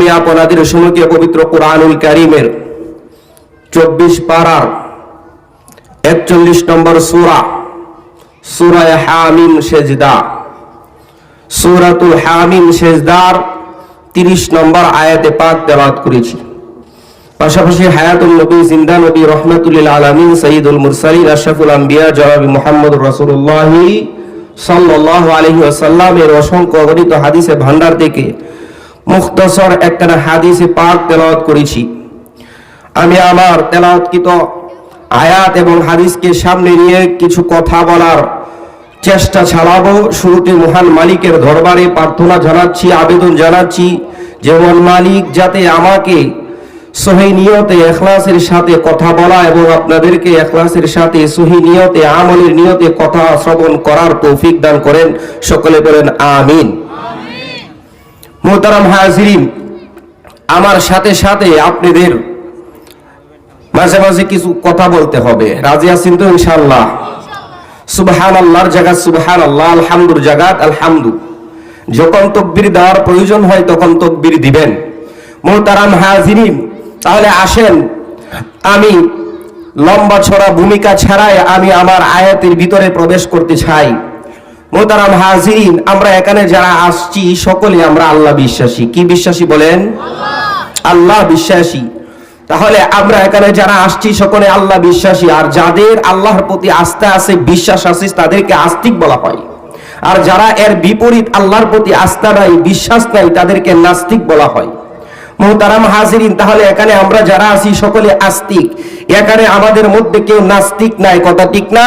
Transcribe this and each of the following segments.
আমি আপনাদের সম্মুখে পবিত্র কোরআনুল কারিমের চব্বিশ পাড়ার একচল্লিশ নম্বর সুরা, সুরায় হামিম সেজদা। সুরাতুল হামিম সেজদার তিরিশ নম্বর আয়াতে পাক তেলাওয়াত করেছি। পাশাপাশি হায়াতুল নবী, জিন্দা নবী, রহমতুল্লিল আলমিন, সঈদুল মুরসালিন, আশরাফুল আম্বিয়া, জনাবি মোহাম্মদ রসুল্লাহ সাল্লাহ আলহি আসাল্লামের অসংখ্য অগণিত হাদিসে ভান্ডার থেকে মুখতসর একটা হাদিসে পাক তেলাওয়াত করেছি। আমি আমার তেলাওয়াতকৃত আয়াত এবং হাদিসকে সামনে নিয়ে কিছু কথা বলার চেষ্টা চালাবো। শুরুতে মহান মালিকের দরবারে প্রার্থনা জানাচ্ছি, আবেদন জানাচ্ছি, যেমন মালিক যাতে আমাকে সহি নিয়তে, এখলাসের সাথে কথা বলা এবং আপনাদেরকে এখলাসের সাথে, সহি নিয়তে, আমলের নিয়তে কথা শ্রবণ করার তৌফিক দান করেন। সকলে বলেন, আমিন। মোহতারাম হাজিরিন, আমার সাথে সাথে আপনাদের মাঝে মাঝে কিছু কথা বলতে হবে। রাজি আছেন তো ইনশাল্লাহ সুবহান আল্লাহর জায়গা সুবহান আল্লাহ আলহামদুর জাগাত আলহামদু। যখন তকবির দেওয়ার প্রয়োজন হয়, তখন তকবির দিবেন। মোহতারাম হাজিরিন, তাহলে আসেন। আমি লম্বা ছড়া ভূমিকা ছাড়াই আমি আমার আয়াতের ভিতরে প্রবেশ করতে চাই। মোহতারাম হাজিরিন আমরা এখানে যারা আসছি সকলে আমরা আল্লাহ বিশ্বাসী। কি বিশ্বাসী বলেন? আল্লাহ। বিশ্বাসী। তাহলে আমরা এখানে যারা আসছি সকলে আল্লাহ বিশ্বাসী। আর যাদের আল্লাহর প্রতি আস্থা আছে বিশ্বাস আছে তাদেরকে আস্তিক বলা হয়। আর যারা এর বিপরীত আল্লাহর প্রতি আস্থা নাই বিশ্বাস নাই তাদেরকে নাস্তিক বলা হয়। মোহতারাম হাজিরিন তাহলে এখানে আমরা যারা আছি সকলে আস্তিক। এখানে আমাদের মধ্যে কেউ নাস্তিক নাই। কথা ঠিক না?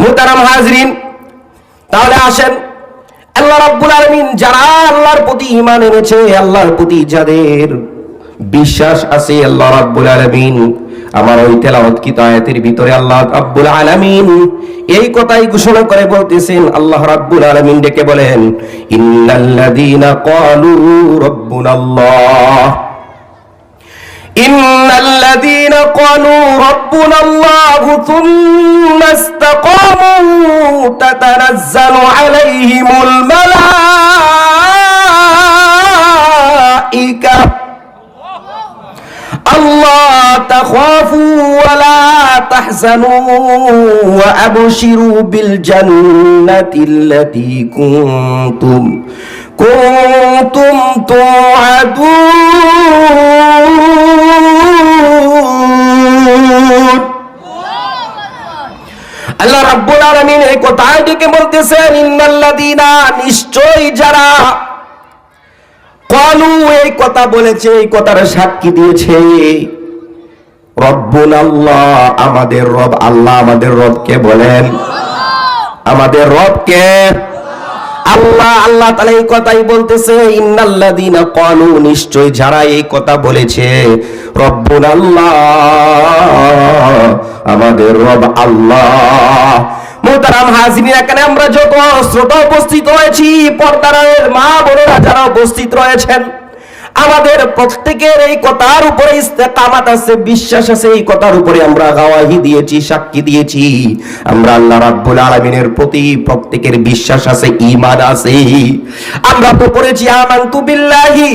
মোহতারাম হাজরিন, তাহলে আসেন। আল্লাহ রাব্বুল আলামিন যারা আল্লাহর প্রতি ঈমান এনেছে, আল্লাহর প্রতি যাদের বিশ্বাস আছে, আল্লাহ রাব্বুল আলামিন আমার ওই তেলাওয়াত কি আয়াতের ভিতরে আল্লাহ রাব্বুল আলামিন এই কথাই ঘোষণা করে বলতেছেন। আল্লাহ রাব্বুল আলামিন ডেকে বলেন, ইন্নাল্লাযীনা ক্বালু রাব্বুনাল্লাহ। إن الذين قالوا ربنا الله ثم استقاموا تتنزل عليهم الملائكة الله تخافوا ولا تحزنوا وأبشروا بالجنة التي كنتم كنتم توعدون আল্লাহ রাব্বুল আলামিন এই কথায় ডেকে বলতেছেন ইন্নাল্লাযীনা নিশ্চয়ই যারা কলু এই কথা বলেছে এই কথার সাক্ষী দিয়েছে রব্বুল আল্লাহ আমাদের রব আল্লাহ আমাদের রবকে বলেন আমাদের রবকে আল্লাহ আল্লাহ তাআলা এই কথাই বলতেছে, ইন্নাল্লাযীনা ক্বালু নিশ্চয় যারা এই কথা বলেছে রব্বুল আল্লাহ আমাদের রব আল্লাহ। মোহতারাম হাজিরিন, এখানে আমরা যত শ্রোতা উপস্থিত হয়েছি, পর্দার মা বোনেরা যারা উপস্থিত রয়েছেন আমাদের প্রত্যেকের এই কথার উপরে ইস্তেকামাত আছে, বিশ্বাস আছে, এই কথার উপরে আমরা গাওয়াহি দিয়েছি, সাক্ষী দিয়েছি। আমরা আল্লাহ রাব্বুল আলামিনের প্রতি প্রত্যেকের বিশ্বাস আছে, ঈমান আছে। আমরা তো পড়েছি, আমানতু বিল্লাহি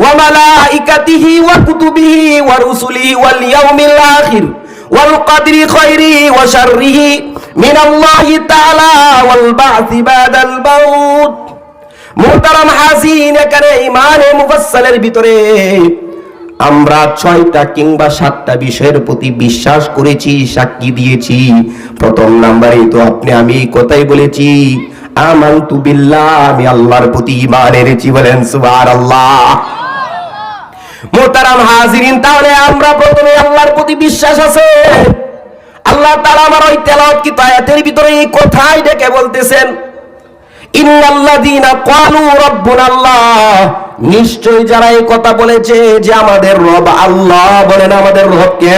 ওয়া মালাইকাতিহি ওয়া কুতুবিহি ওয়া রুসুলিহি ওয়াল ইয়াউমিল আখির ওয়াল কদরি খাইরি ওয়া শাররিহি মিনাল্লাহি তাআলা ওয়াল বা'থি বাদাল মাউত। মোহতারাম হাসিন, এখানে ইমানে মুফাসসালের ভিতরে। আমরা ছয়টা কিংবা সাতটা বিষয়ের প্রতি বিশ্বাস করেছি, সাক্ষী দিয়েছি। প্রথম নাম্বারে তো আপনি, আমি কথাই বলেছি, আমানতু বিল্লাহ আমি আল্লাহর প্রতি ইমান এনেছি বলেন, সুবহানাল্লাহ। মোহতারাম হাজিরিন তাহলে আমরা প্রথমে আল্লাহর প্রতি বিশ্বাস আছে। আল্লাহ তাআলা আমার ওই তেলাওয়াত কি তায়াতের ভিতরে এই কথাই ডেকে বলতেছেন নিশ্চয় যারা এই কথা বলেছে যে আমাদের রব আল্লাহ বলেন আমাদের রবকে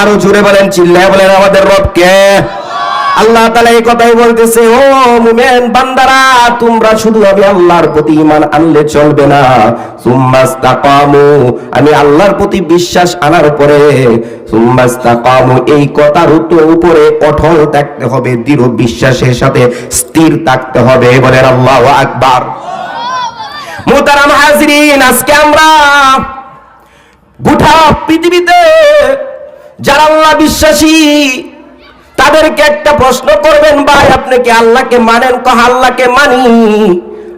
আরও জুড়ে বলেন, চিল্লায় বলেন, আমাদের রব কে? আল্লাহ তাআলা এই কথাই বলতেছে, ও মুমিন বান্দারা, তোমরা শুধু আমি আল্লাহর প্রতি ইমান আনলে চলবে না। আমি আল্লাহর প্রতি বিশ্বাস আনার পরে এই কথার উপরে অটল থাকতে হবে, দৃঢ় বিশ্বাসের সাথে স্থির থাকতে হবে। বলেন আল্লাহু আকবার। মোতারাম হাজরিন, আজকে আমরা গোটা পৃথিবীতে যারা আল্লাহ বিশ্বাসী তাদেরকে একটা প্রশ্ন করবেন, ভাই, আপনি কি আল্লাহকে মানেন? কহ, আল্লাহকে মানি।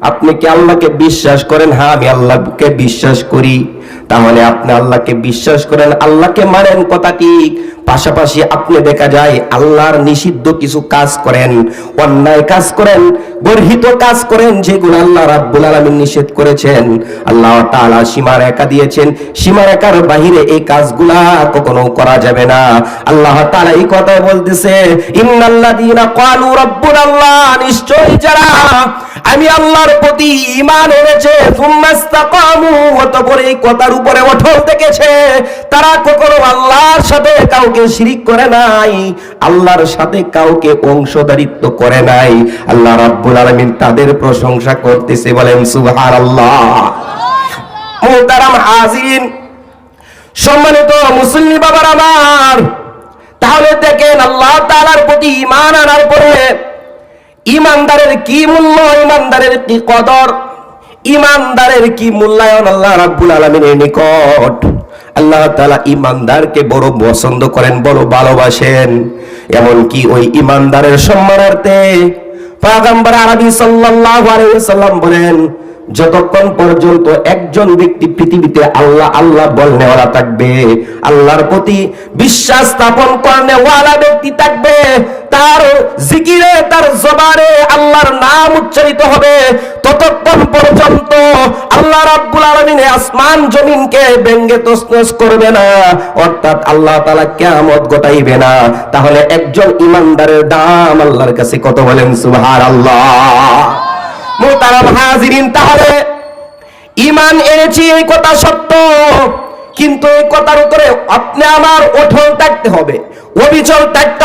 আপনি কি আল্লাহকে বিশ্বাস করেন? হ্যাঁ আমি আল্লাহকে বিশ্বাস করি। তাহলে আপনি আল্লাহকে বিশ্বাস করেন, আল্লাহকে মানেন কথা ঠিক। পাশাপাশি আপনি দেখা যায় আল্লাহর নিষিদ্ধ কিছু কাজ করেন, অন্যায় কাজ করেন, গর্হিত কাজ করেন, যেগুলো আল্লাহ রাব্বুল আলামিন নিষেধ করেছেন। আল্লাহ তাআলা সীমারেখা দিয়েছেন, সীমারেখার বাহিরে এই কাজগুলা কখনো করা যাবে না। আল্লাহ তাআলা এই কথাই বলতেছে, ইন্নাল্লাযীনা ক্বালু রাব্বুনাল্লাহ নিশ্চয়ই যারা আমি আল্লাহর প্রতি ঈমান এনেছে সুম্মাস্তাকামু অতঃপর এই কথার উপরে অটল থেকেছে তারা কখনো আল্লাহর সাথে কাউকে শিরিক করে নাই, আল্লাহর সাথে কাউকে অংশদারিত্ব করে নাই। আল্লাহ রাব্বুল আলামিন তাদের প্রশংসা করতেছে, বলেন, সুবহানাল্লাহ। মুহতারাম হাজিরিন, সম্মানিত মুসলিম বাবার আমার, তাহলে দেখেন আল্লাহ তাআলার প্রতি ঈমান আনার পরে ইমানদারের কি মূল্য ইমানদারের কি কদর? ইমানদারের কি মূল্যায়ন? আল্লাহ রাব্বুল আলামিনের নিকট। আল্লাহ তাআলা ইমানদারকে বড় পছন্দ করেন, বড় ভালোবাসেন। এমন কি ওই ইমানদারের সম্মানার্থে পয়গম্বর আরবি সাল্লাল্লাহু আলাইহি ওয়াসাল্লাম বলেন, যতক্ষণ পর্যন্ত একজন ব্যক্তি পৃথিবীতে আল্লাহ আল্লাহ বলনেওয়ালা থাকবে, আল্লাহর প্রতি বিশ্বাস স্থাপন করনেওয়ালা ব্যক্তি থাকবে, তার জিকিরে, তার জবানে আল্লাহর নাম উচ্চারিত হবে আলামিন আসমান জমিনকে ব্যঙ্গে তসনস করবে না। অর্থাৎ আল্লাহ তাআলা কিয়ামত ঘটাইবে না। তাহলে একজন ইমানদারের দাম আল্লাহর কাছে কত বলেন সুবহানাল্লাহ? মোতারাম হাজিরিন, তাহলে ইমান এনেছি এই কথা সত্য, কিন্তু এই কথার উপরে আপনি আমার অঠল থাকতে হবে, অবিচল থাকতে